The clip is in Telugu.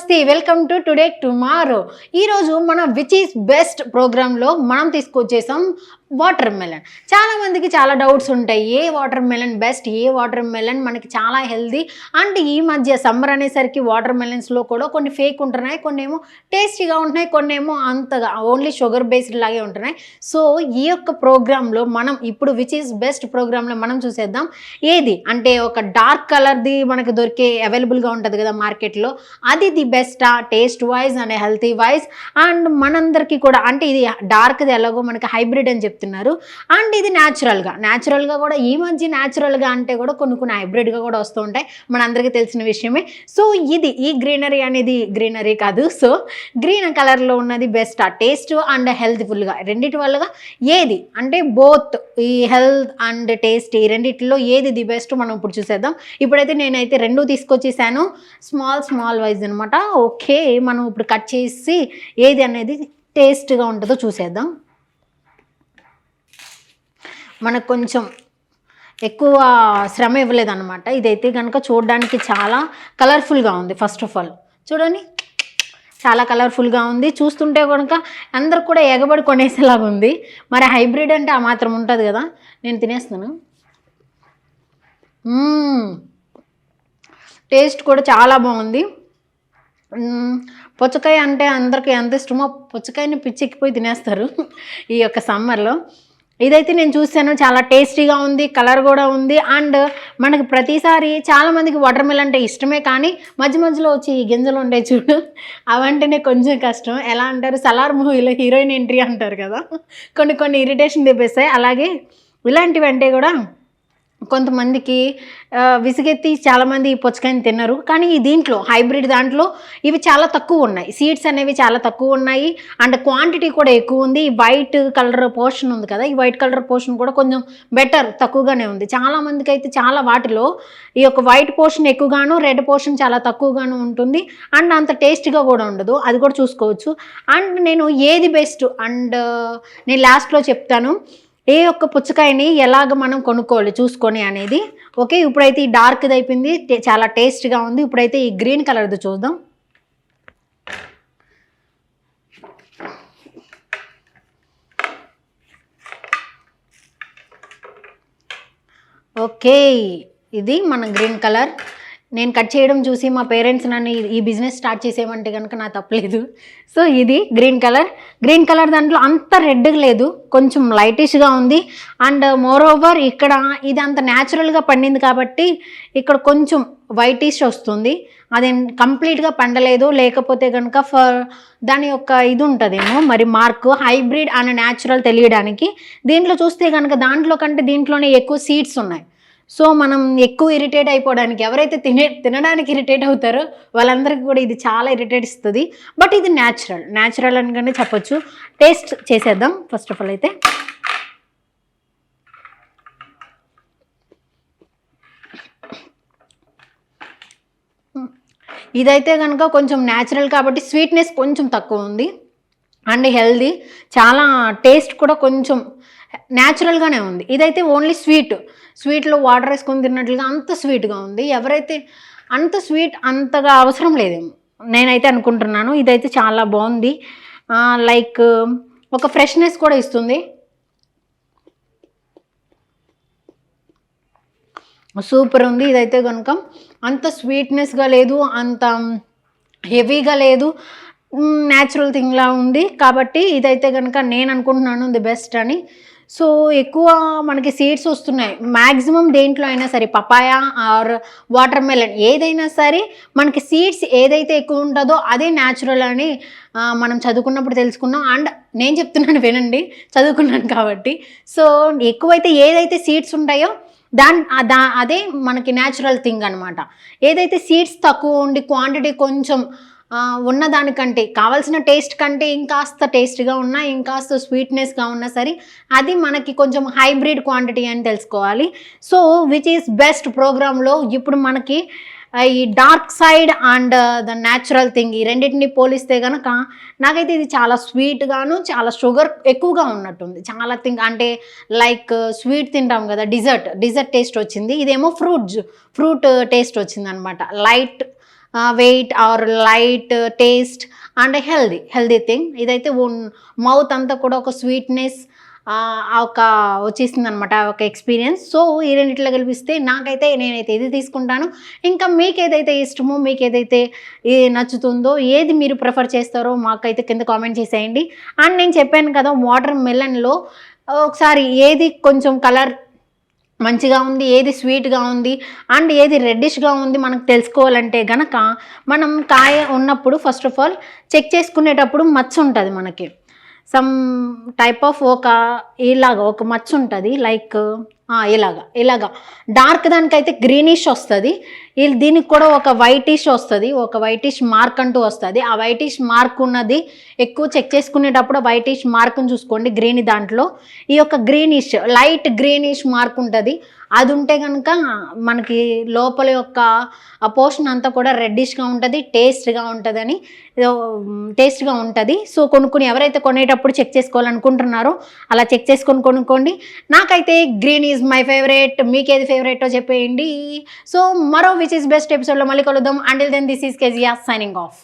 నమస్తే వెల్కమ్ టు టుడే టుమారో. ఈరోజు మన విచ్ ఈస్ బెస్ట్ ప్రోగ్రాంలో మనం తీసుకొచ్చేసాం వాటర్ మెలన్ చాలామందికి చాలా డౌట్స్ ఉంటాయి. ఏ వాటర్ మెలన్ బెస్ట్? ఏ వాటర్ మెలన్ మనకి చాలా హెల్దీ? అండ్ ఈ మధ్య సమ్మర్ అనేసరికి వాటర్ మెలన్స్లో కూడా కొన్ని ఫేక్ ఉంటున్నాయి కొన్ని ఏమో టేస్టీగా ఉంటున్నాయి కొన్ని ఏమో అంతగా ఓన్లీ షుగర్ బేస్డ్ లాగే ఉంటున్నాయి. సో ఈ యొక్క ప్రోగ్రాంలో మనం ఇప్పుడు విచ్ ఈస్ బెస్ట్ ప్రోగ్రాంలో మనం చూసేద్దాం. ఏది? అంటే ఒక డార్క్ కలర్ది మనకు దొరికే అవైలబుల్గా ఉంటుంది కదా మార్కెట్లో. అది the బెస్టా? Taste wise and healthy wise. And మనందరికీ కూడా అంటే ఇది డార్క్ది ఎలాగో మనకి హైబ్రిడ్ అని చెప్తున్నారు. అండ్ ఇది న్యాచురల్గా న్యాచురల్గా కూడా ఈ మధ్య న్యాచురల్గా అంటే కూడా కొన్ని కొన్ని హైబ్రిడ్గా కూడా వస్తూ ఉంటాయి. మనందరికీ తెలిసిన విషయమే. సో ఇది ఈ గ్రీనరీ అనేది గ్రీనరీ కాదు. సో గ్రీన్ కలర్లో ఉన్నది బెస్ట్ ఆ. టేస్ట్ అండ్ హెల్త్ఫుల్గా రెండిటి వల్లగా ఏది? అంటే బోత్ ఈ హెల్త్ అండ్ టేస్ట్ ఈ రెండిట్లో ఏది ది బెస్ట్ మనం ఇప్పుడు చూసేద్దాం. ఇప్పుడైతే నేనైతే రెండు తీసుకొచ్చేసాను. స్మాల్ స్మాల్ వైజ్ అనమాట ఓకే మనం ఇప్పుడు కట్ చేసి ఏది అనేది టేస్ట్గా ఉంటుందో చూసేద్దాం. మనకు కొంచెం ఎక్కువ శ్రమ ఇవ్వలేదన్నమాట. ఇదైతే కనుక చూడడానికి చాలా కలర్ఫుల్గా ఉంది ఫస్ట్ ఆఫ్ ఆల్ చూడండి చాలా కలర్ఫుల్గా ఉంది. చూస్తుంటే కనుక అందరికి కూడా ఎగబడి కొనేసేలాగా ఉంది. మరి హైబ్రిడ్ అంటే ఆ మాత్రం ఉంటుంది కదా. నేను తినేస్తున్నాను టేస్ట్ కూడా చాలా బాగుంది. పుచ్చకాయ అంటే అందరికి ఎంత ఇష్టమో పుచ్చకాయని పిచ్చెక్కిపోయి తినేస్తారు ఈ యొక్క సమ్మర్లో. ఇదైతే నేను చూశాను చాలా టేస్టీగా ఉంది కలర్ కూడా ఉంది. అండ్ మనకి ప్రతిసారి చాలామందికి వాటర్ మిల్ అంటే ఇష్టమే కానీ మధ్య మధ్యలో వచ్చి ఈ గింజలు ఉండే చూడు అవంటేనే కొంచెం కష్టం. ఎలా అంటారు? సలార్ మూవీలో హీరోయిన్ ఎంట్రీ అంటారు కదా కొన్ని కొన్ని ఇరిటేషన్ తెప్పిస్తాయి. అలాగే ఇలాంటివి అంటే కూడా కొంతమందికి విసుగెత్తి విసిగెత్తి చాలామంది ఈ పుచ్చకాయని తిన్నారు. కానీ ఈ దీంట్లో హైబ్రిడ్ దాంట్లో ఇవి చాలా తక్కువ ఉన్నాయి. సీడ్స్ అనేవి చాలా తక్కువ ఉన్నాయి. అండ్ క్వాంటిటీ కూడా ఎక్కువ ఉంది. ఈ వైట్ కలర్ పోర్షన్ ఉంది కదా ఈ వైట్ కలర్ పోర్షన్ కూడా కొంచెం బెటర్ తక్కువగానే ఉంది. చాలా మందికి అయితే చాలా వాటిలో ఈ యొక్క వైట్ పోర్షన్ ఎక్కువగాను రెడ్ పోర్షన్ చాలా తక్కువగాను ఉంటుంది. అండ్ అంత టేస్ట్గా కూడా ఉండదు. అది కూడా చూసుకోవచ్చు. అండ్ నేను ఏది బెస్ట్ అండ్ నేను లాస్ట్లో చెప్తాను. ఏ ఒక్క పుచ్చకాయని ఎలాగ మనం కొనుక్కోవాలి చూసుకొని అనేది. ఓకే ఇప్పుడైతే ఈ డార్క్ది అయిపోయింది. చాలా టేస్ట్గా ఉంది. ఇప్పుడైతే ఈ గ్రీన్ కలర్ది చూద్దాం. ఓకే ఇది మన గ్రీన్ కలర్. నేను కట్ చేయడం చూసి మా పేరెంట్స్ నన్ను ఈ- బిజినెస్ స్టార్ట్ చేసేయమంటే కనుక నా తప్పలేదు. సో ఇది గ్రీన్ కలర్. గ్రీన్ కలర్ దాంట్లో అంత రెడ్గా లేదు. కొంచెం లైటిష్గా ఉంది. అండ్ మోర్ ఓవర్ ఇక్కడ ఇది అంత న్యాచురల్గా పండింది కాబట్టి ఇక్కడ కొంచెం వైటిష్ వస్తుంది. అది కంప్లీట్గా పండలేదు. లేకపోతే కనుక ఫర్ దాని యొక్క ఇది ఉంటుందేమో. మరి మార్క్ హైబ్రిడ్ అండ్ న్యాచురల్ తెలియడానికి. దీంట్లో చూస్తే కనుక దాంట్లో కంటే దీంట్లోనే ఎక్కువ సీడ్స్ ఉన్నాయి. సో మనం ఎక్కువ ఇరిటేట్ అయిపోవడానికి ఎవరైతే తినే తినడానికి ఇరిటేట్ అవుతారో వాళ్ళందరికీ కూడా ఇది చాలా ఇరిటేట్ ఇస్తుంది. బట్ ఇది న్యాచురల్ న్యాచురల్ అని చెప్పొచ్చు. టేస్ట్ చేసేద్దాం. ఫస్ట్ ఆఫ్ ఆల్ అయితే. ఇదైతే కనుక కొంచెం న్యాచురల్ కాబట్టి స్వీట్నెస్ కొంచెం తక్కువ ఉంది. అండ్ హెల్దీ చాలా టేస్ట్ కూడా కొంచెం న్యాచురల్గానే ఉంది. ఇదైతే ఓన్లీ స్వీట్. స్వీట్లో వాటర్ వేసుకొని తిన్నట్లుగా అంత స్వీట్గా ఉంది. ఎవరైతే అంత స్వీట్ అంతగా అవసరం లేదేమో నేనైతే అనుకుంటున్నాను ఇదైతే చాలా బాగుంది. లైక్ ఒక ఫ్రెష్నెస్ కూడా ఇస్తుంది. సూపర్ ఉంది. ఇదైతే కనుక అంత స్వీట్నెస్గా లేదు అంత హెవీగా లేదు. న్యాచురల్ థింగ్లా ఉంది. కాబట్టి ఇదైతే కనుక నేను అనుకుంటున్నాను ది బెస్ట్ అని. సో ఎక్కువ మనకి సీడ్స్ వస్తున్నాయి. మ్యాక్సిమం దేంట్లో అయినా సరే పపాయ ఆర్ వాటర్ మెలన్ ఏదైనా సరే మనకి సీడ్స్ ఏదైతే ఎక్కువ ఉంటుందో అదే న్యాచురల్ అని మనం చదువుకున్నప్పుడు తెలుసుకున్నాం. అండ్ నేను చెప్తున్నాను వినండి చదువుకున్నాను కాబట్టి. సో ఎక్కువైతే ఏదైతే సీడ్స్ ఉంటాయో దాని దా అదే మనకి న్యాచురల్ థింగ్ అనమాట ఏదైతే సీడ్స్ తక్కువ ఉండి క్వాంటిటీ కొంచెం ఉన్న దానికంటే కావాల్సిన టేస్ట్ కంటే ఇంకాస్త టేస్ట్గా ఉన్నా ఇంకాస్త స్వీట్నెస్గా ఉన్నా సరే అది మనకి కొంచెం హైబ్రిడ్ క్వాంటిటీ అని తెలుసుకోవాలి. సో విచ్ ఈస్ బెస్ట్ ప్రోగ్రాంలో ఇప్పుడు మనకి ఈ dark side and the natural thing ఈ రెండింటిని పోలిస్తే కనుక నాకైతే ఇది చాలా స్వీట్గాను చాలా షుగర్ ఎక్కువగా ఉన్నట్టుంది. చాలా థింగ్ అంటే లైక్ స్వీట్ తింటాం కదా డిజర్ట్ డిజర్ట్ టేస్ట్ వచ్చింది. ఇదేమో ఫ్రూట్ ఫ్రూట్ టేస్ట్ వచ్చింది అనమాట light weight or light taste and healthy healthy thing ఇదైతే మౌత్ అంతా కూడా ఒక స్వీట్నెస్ ఒక వచ్చేసింది అనమాట ఒక ఎక్స్పీరియన్స్ సో ఈ రెండిట్లో కల్పిస్తే నాకైతే నేనైతే ఇది తీసుకుంటాను. ఇంకా మీకు ఏదైతే ఇష్టమో మీకు ఏదైతే ఏ నచ్చుతుందో ఏది మీరు ప్రిఫర్ చేస్తారో మాకైతే కింద కామెంట్ చేసేయండి. అండ్ నేను చెప్పాను కదా వాటర్ మెలన్లో ఒకసారి ఏది కొంచెం కలర్ మంచిగా ఉంది ఏది స్వీట్గా ఉంది అండ్ ఏది రెడ్డిష్గా ఉంది మనకు తెలుసుకోవాలంటే గనక మనం కాయ ఉన్నప్పుడు ఫస్ట్ ఆఫ్ ఆల్ చెక్ చేసుకునేటప్పుడు మచ్చ ఉంటుంది మనకి. సమ్ టైప్ ఆఫ్ ఒక ఇలాగా ఒక మచ్చ ఉంటుంది లైక్ ఇలాగా ఇలాగా. డార్క్ దానికైతే గ్రీనిష్ వస్తుంది వీళ్ళు దీనికి కూడా ఒక వైటిష్ వస్తుంది ఒక వైటిష్ మార్క్ అంటూ వస్తుంది. ఆ వైటిష్ మార్క్ ఉన్నది ఎక్కువ చెక్ చేసుకునేటప్పుడు వైటిష్ మార్క్ని చూసుకోండి గ్రీన్ దాంట్లో. ఈ యొక్క గ్రీనిష్ లైట్ గ్రీనిష్ మార్క్ ఉంటుంది. అది ఉంటే కనుక మనకి లోపల యొక్క ఆ పోర్షన్ అంతా కూడా రెడ్డిష్గా ఉంటుంది టేస్ట్గా ఉంటుందని టేస్ట్గా ఉంటుంది. సో కొనుక్కుని ఎవరైతే కొనేటప్పుడు చెక్ చేసుకోవాలనుకుంటున్నారో అలా చెక్ చేసుకొని కొనుక్కోండి. నాకైతే గ్రీన్ ఈజ్ మై ఫేవరెట్ మీకు ఏది ఫేవరెటో చెప్పేయండి. సో మరో విచ్ ఇస్ బెస్ట్ ఎపిసోడ్లో మళ్ళీ కలుద్దాం. Until then this is KGR signing off